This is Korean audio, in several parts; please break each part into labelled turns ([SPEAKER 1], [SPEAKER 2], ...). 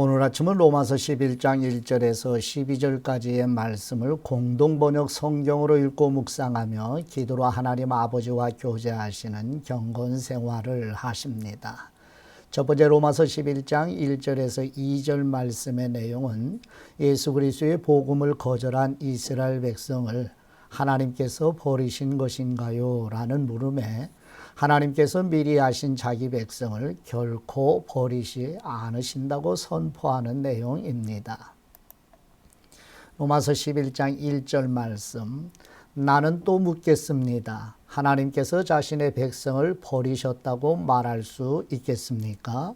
[SPEAKER 1] 오늘 아침은 로마서 11장 1절에서 12절까지의 말씀을 공동 번역 성경으로 읽고 묵상하며 기도로 하나님 아버지와 교제하시는 경건 생활을 하십니다. 첫 번째 로마서 11장 1절에서 2절 말씀의 내용은 예수 그리스도의 복음을 거절한 이스라엘 백성을 하나님께서 버리신 것인가요? 라는 물음에 하나님께서 미리 하신 자기 백성을 결코 버리시 않으신다고 선포하는 내용입니다. 로마서 11장 1절 말씀 나는 또 묻겠습니다. 하나님께서 자신의 백성을 버리셨다고 말할 수 있겠습니까?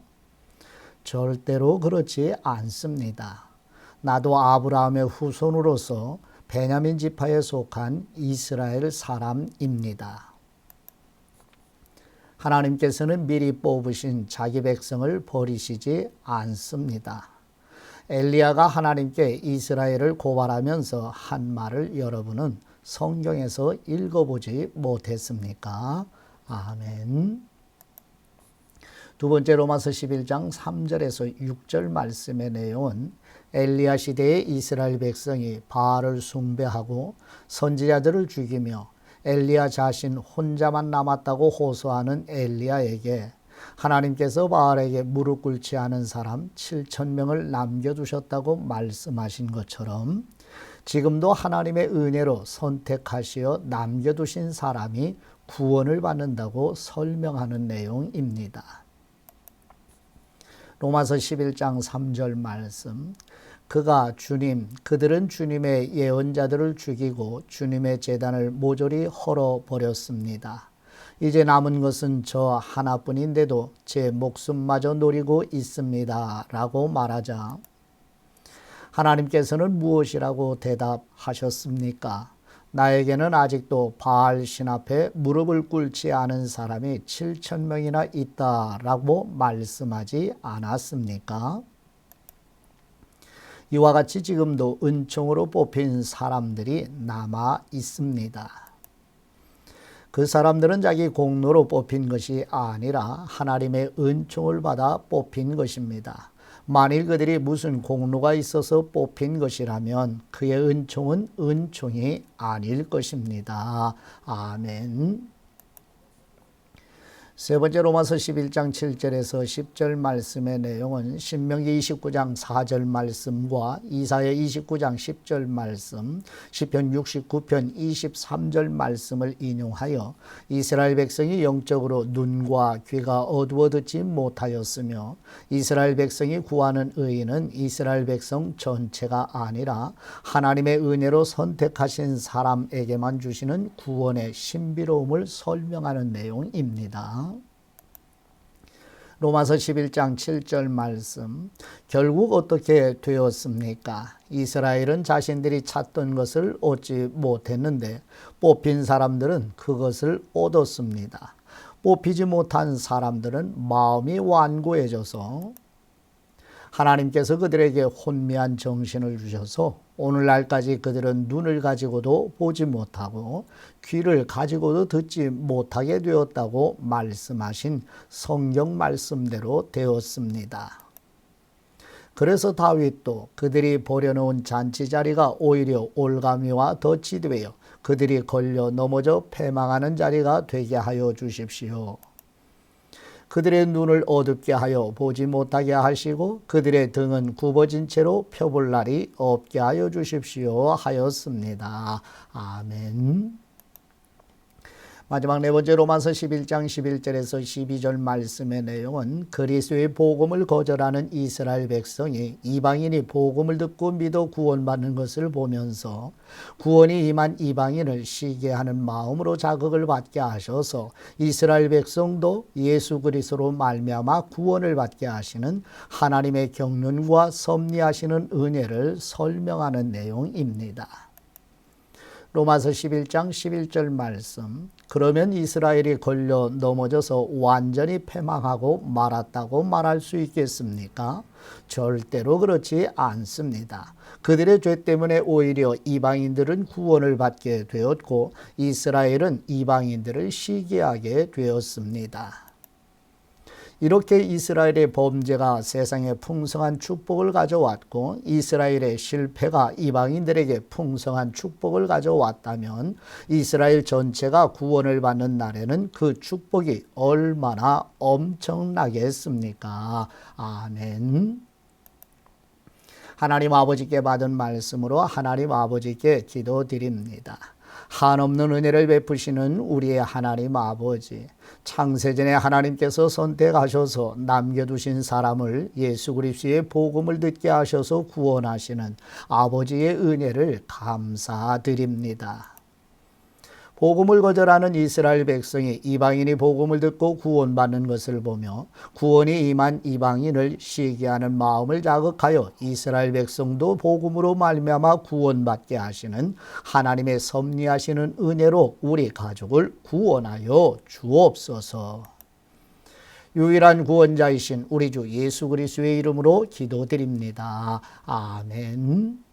[SPEAKER 1] 절대로 그렇지 않습니다. 나도 아브라함의 후손으로서 베냐민 지파에 속한 이스라엘 사람입니다. 하나님께서는 미리 뽑으신 자기 백성을 버리시지 않습니다. 엘리야가 하나님께 이스라엘을 고발하면서 한 말을 여러분은 성경에서 읽어보지 못했습니까? 아멘. 두 번째 로마서 11장 3절에서 6절 말씀의 내용은 엘리야 시대의 이스라엘 백성이 바알을 숭배하고 선지자들을 죽이며 엘리야 자신 혼자만 남았다고 호소하는 엘리야에게 하나님께서 바알에게 무릎 꿇지 않은 사람 7천 명을 남겨 두셨다고 말씀하신 것처럼 지금도 하나님의 은혜로 선택하시어 남겨 두신 사람이 구원을 받는다고 설명하는 내용입니다. 로마서 11장 3절 말씀 그가 주님, 그들은 주님의 예언자들을 죽이고 주님의 재단을 모조리 헐어버렸습니다. 이제 남은 것은 저 하나뿐인데도 제 목숨마저 노리고 있습니다. 라고 말하자 하나님께서는 무엇이라고 대답하셨습니까? 나에게는 아직도 바알 신 앞에 무릎을 꿇지 않은 사람이 7천 명이나 있다라고 말씀하지 않았습니까? 이와 같이 지금도 은총으로 뽑힌 사람들이 남아 있습니다. 그 사람들은 자기 공로로 뽑힌 것이 아니라 하나님의 은총을 받아 뽑힌 것입니다. 만일 그들이 무슨 공로가 있어서 뽑힌 것이라면 그의 은총은 은총이 아닐 것입니다. 아멘. 세 번째 로마서 11장 7절에서 10절 말씀의 내용은 신명기 29장 4절 말씀과 이사야 29장 10절 말씀, 시편 69편 23절 말씀을 인용하여 이스라엘 백성이 영적으로 눈과 귀가 어두워 듣지 못하였으며 이스라엘 백성이 구하는 의인은 이스라엘 백성 전체가 아니라 하나님의 은혜로 선택하신 사람에게만 주시는 구원의 신비로움을 설명하는 내용입니다. 로마서 11장 7절 말씀. 결국 어떻게 되었습니까? 이스라엘은 자신들이 찾던 것을 얻지 못했는데 뽑힌 사람들은 그것을 얻었습니다. 뽑히지 못한 사람들은 마음이 완고해져서 하나님께서 그들에게 혼미한 정신을 주셔서 오늘날까지 그들은 눈을 가지고도 보지 못하고 귀를 가지고도 듣지 못하게 되었다고 말씀하신 성경 말씀대로 되었습니다. 그래서 다윗도 그들이 버려놓은 잔치 자리가 오히려 올가미와 덫이 되어 그들이 걸려 넘어져 패망하는 자리가 되게 하여 주십시오. 그들의 눈을 어둡게 하여 보지 못하게 하시고 그들의 등은 굽어진 채로 펴볼 날이 없게 하여 주십시오 하였습니다. 아멘. 마지막 네 번째 로마서 11장 11절에서 12절 말씀의 내용은 그리스도의 복음을 거절하는 이스라엘 백성이 이방인이 복음을 듣고 믿어 구원받는 것을 보면서 구원이 임한 이방인을 시게 하는 마음으로 자극을 받게 하셔서 이스라엘 백성도 예수 그리스도로 말미암아 구원을 받게 하시는 하나님의 경륜과 섭리하시는 은혜를 설명하는 내용입니다. 로마서 11장 11절 말씀. 그러면 이스라엘이 걸려 넘어져서 완전히 패망하고 말았다고 말할 수 있겠습니까? 절대로 그렇지 않습니다. 그들의 죄 때문에 오히려 이방인들은 구원을 받게 되었고 이스라엘은 이방인들을 시기하게 되었습니다. 이렇게 이스라엘의 범죄가 세상에 풍성한 축복을 가져왔고 이스라엘의 실패가 이방인들에게 풍성한 축복을 가져왔다면 이스라엘 전체가 구원을 받는 날에는 그 축복이 얼마나 엄청나겠습니까? 아멘. 하나님 아버지께 받은 말씀으로 하나님 아버지께 기도드립니다. 한없는 은혜를 베푸시는 우리의 하나님 아버지. 창세전에 하나님께서 선택하셔서 남겨두신 사람을 예수 그리스도의 복음을 듣게 하셔서 구원하시는 아버지의 은혜를 감사드립니다. 복음을 거절하는 이스라엘 백성이 이방인이 복음을 듣고 구원받는 것을 보며 구원이 임한 이방인을 시기하는 마음을 자극하여 이스라엘 백성도 복음으로 말미암아 구원받게 하시는 하나님의 섭리하시는 은혜로 우리 가족을 구원하여 주옵소서. 유일한 구원자이신 우리 주 예수 그리스도의 이름으로 기도드립니다. 아멘.